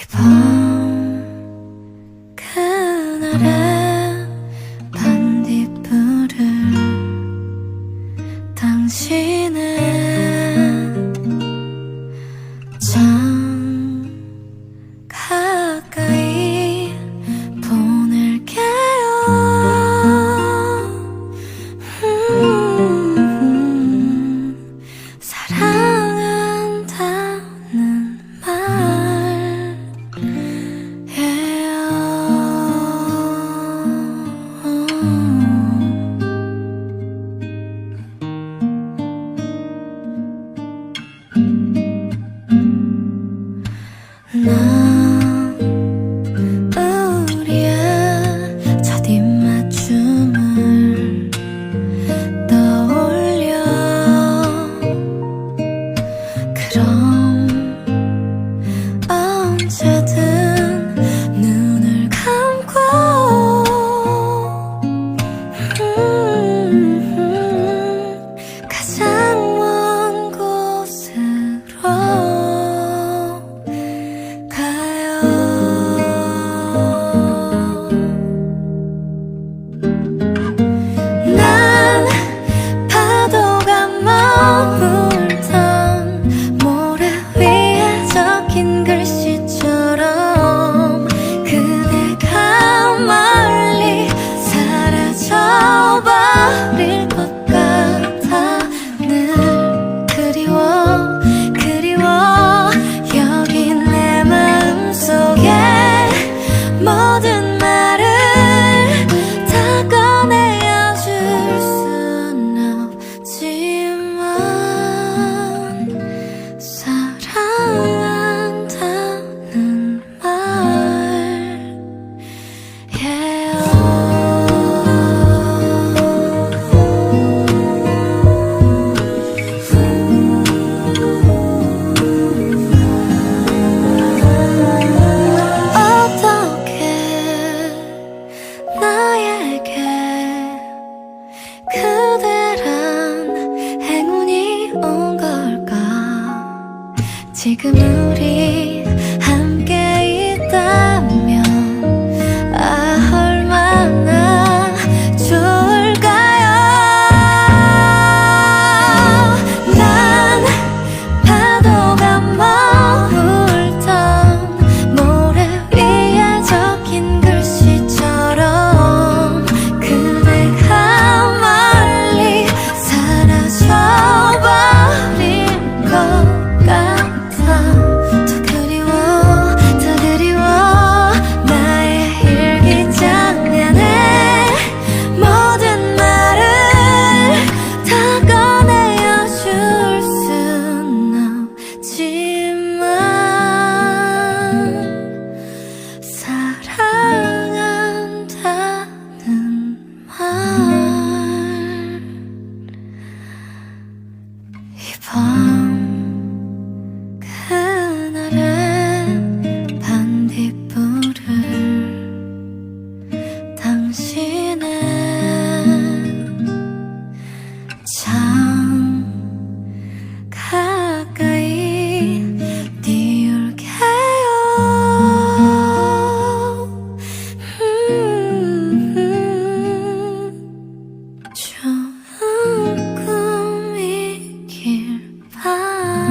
이밤 그날의 반딧불을 당신의 Anladın mı? 지금 우리 함께 있다면 아 얼마나 좋을까요? 난 파도가 머물던 모래 위에 적힌 글씨처럼 그대가 멀리 사라져버린 것 같아. 좋은 꿈이길 바라